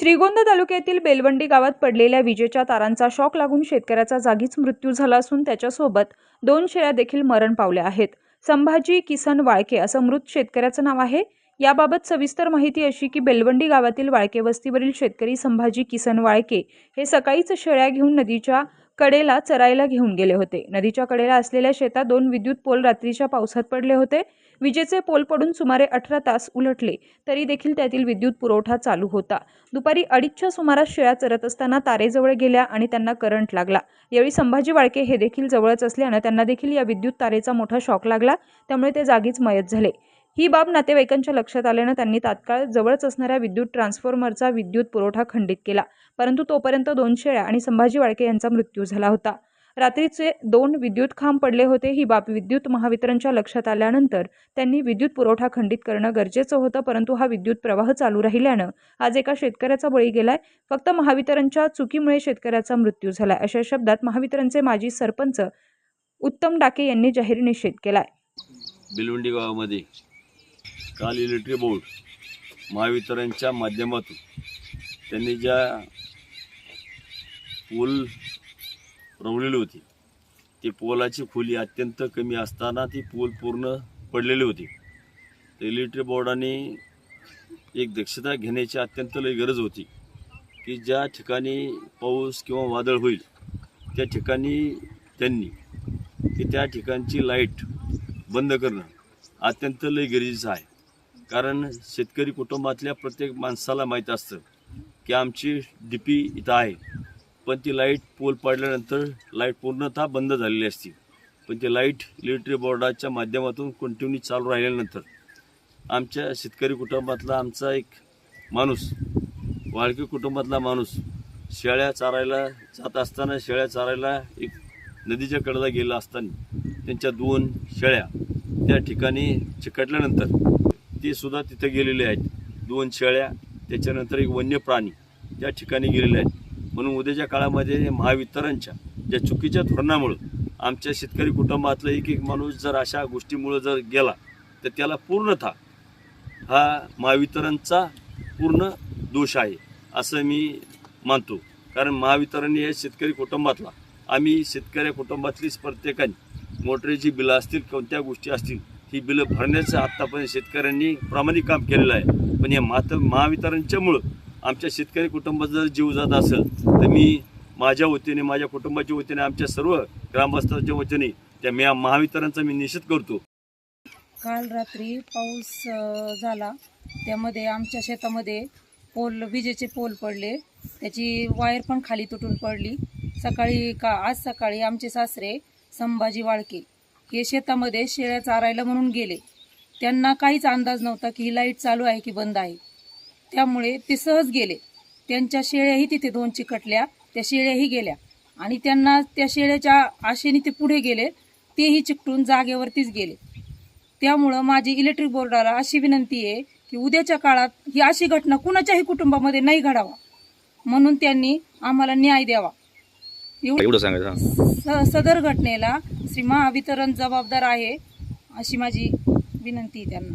श्रीगोंदा तालुक्यातील बेलवंडी गावात पडलेल्या विजेच्या तारांचा शॉक लागून शेतकऱ्याचा जागीच मृत्यू झाला असून त्याच्यासोबत दोन शेळ्या देखील मरण पावल्या आहेत. संभाजी किसन वाळके असं मृत शेतकऱ्याचं नाव आहे. याबाबत सविस्तर माहिती अशी की बेलवंडी गावातील वाळके वस्तीवरील शेतकरी संभाजी किसन वाळके हे सकाळीच शेळ्या घेऊन नदीच्या कडेला चरायला घेऊन गेले होते. नदीच्या कडेला असलेल्या शेतात दोन विद्युत पोल रात्रीच्या पावसात पडले होते. विजेचे पोल पडून सुमारे अठरा तास उलटले तरी देखील त्यातील विद्युत पुरवठा चालू होता. दुपारी अडीचच्या सुमारास शेळ्या चरत असताना तारेजवळ गेल्या आणि त्यांना करंट लागला. यावेळी संभाजी वाळके हे देखील जवळच असल्यानं त्यांना देखील या विद्युत तारेचा मोठा शॉक लागला त्यामुळे ते जागीच मयत झाले. ही बाब नातेवाईकांच्या लक्षात आल्यानं त्यांनी तात्काळ जवळच असणाऱ्या विद्युत ट्रान्सफॉर्मरचा विद्युत पुरवठा खंडित केला. परंतु तोपर्यंत दोन शेळ्या आणि संभाजी वाळके यांचा मृत्यू झाला होता. रात्रीचे दोन विद्युत खांब पडले होते. ही बाब विद्युत महावितरणच्या लक्षात आल्यानंतर त्यांनी विद्युत पुरवठा खंडित करणं गरजेचं होतं परंतु हा विद्युत प्रवाह चालू राहिल्यानं आज एका शेतकऱ्याचा बळी गेलाय. फक्त महावितरणच्या चुकीमुळे शेतकऱ्याचा मृत्यू झालाय अशा शब्दात महावितरणचे माजी सरपंच उत्तम डाके यांनी जाहीर निषेध केलाय. बिलवंडी गावामध्ये काल इलेक्ट्रिक बोर्ड महावितरणच्या माध्यमातून त्यांनी ज्या पूल रवलेली होती ती पोलाची खोली अत्यंत कमी असताना ती पूल पूर्ण पडलेली होती. तर इलेक्ट्रिक बोर्डाने एक दक्षता घेण्याची अत्यंत लई गरज होती की ज्या ठिकाणी पाऊस किंवा वादळ होईल त्या ठिकाणी त्यांनी की त्या ठिकाणची लाइट बंद करणं अत्यंत लय गरजेचं आहे. कारण शेतकरी कुटुंबातल्या प्रत्येक माणसाला माहीत असतं की आमची डी पी इथं आहे. पण ती लाइट पोल पाडल्यानंतर लाइट पूर्णतः बंद झालेली असते. पण ती लाइट इलेक्ट्रिक बोर्डाच्या माध्यमातून कंटिन्यू चालू राहिल्यानंतर आमच्या शेतकरी कुटुंबातला आमचा एक माणूस वाळकी कुटुंबातला माणूस शेळ्या चारायला जात असताना शेळ्या चारायला एक नदीच्या कडेला गेला असताना त्यांच्या दोन शेळ्या त्या ठिकाणी चिकटल्यानंतर ते सुद्धा तिथे गेलेले आहेत. दोन शेळ्या त्याच्यानंतर एक वन्य प्राणी त्या ठिकाणी गेलेले आहेत. म्हणून उद्याच्या काळामध्ये महावितरणच्या ज्या चुकीच्या धोरणामुळं आमच्या शेतकरी कुटुंबातला एक एक माणूस जर अशा गोष्टीमुळं जर गेला तर त्याला पूर्णतः हा महावितरणचा पूर्ण दोष आहे असं मी मानतो. कारण महावितरण हे शेतकरी कुटुंबातला आम्ही शेतकरी कुटुंबातलीच प्रत्येकाने. मोटरीची बिलं असतील कोणत्या गोष्टी असतील ही बिलं भरण्याचं आत्तापर्यंत शेतकऱ्यांनी प्रामाणिक काम केलेलं आहे. पण या मात महावितरणच्यामुळं आमच्या शेतकरी कुटुंबाचा जर जीव जात असेल तर मी माझ्या वतीने माझ्या कुटुंबाच्या वतीने आमच्या सर्व ग्रामस्थांच्या वतीने त्या मी महावितरणचा मी निषेध करतो. काल रात्री पाऊस झाला. त्यामध्ये आमच्या शेतामध्ये पोल विजेचे पोल पडले. त्याची वायर पण खाली तुटून पडली. सकाळी का आज सकाळी आमचे सासरे संभाजी वाळके हे शेतामध्ये शेळ्या चारायला म्हणून गेले. त्यांना काहीच अंदाज नव्हता की ही लाइट चालू आहे की बंद आहे. त्यामुळे ते सहज गेले. त्यांच्या शेळ्याही तिथे दोन चिकटल्या त्या शेळ्याही गेल्या. आणि त्यांना त्या शेळ्याच्या आशेने ते पुढे गेले तेही चिकटून जागेवरतीच गेले. त्यामुळं माझी इलेक्ट्रिक बोर्डाला अशी विनंती आहे की उद्याच्या काळात ही अशी घटना कुणाच्याही कुटुंबामध्ये नाही घडावा. म्हणून त्यांनी आम्हाला न्याय द्यावा. एवढं सांगायचं. सदर घटनेला श्री महावितरण जबाबदार आहे अशी माझी विनंती आहे त्यांना.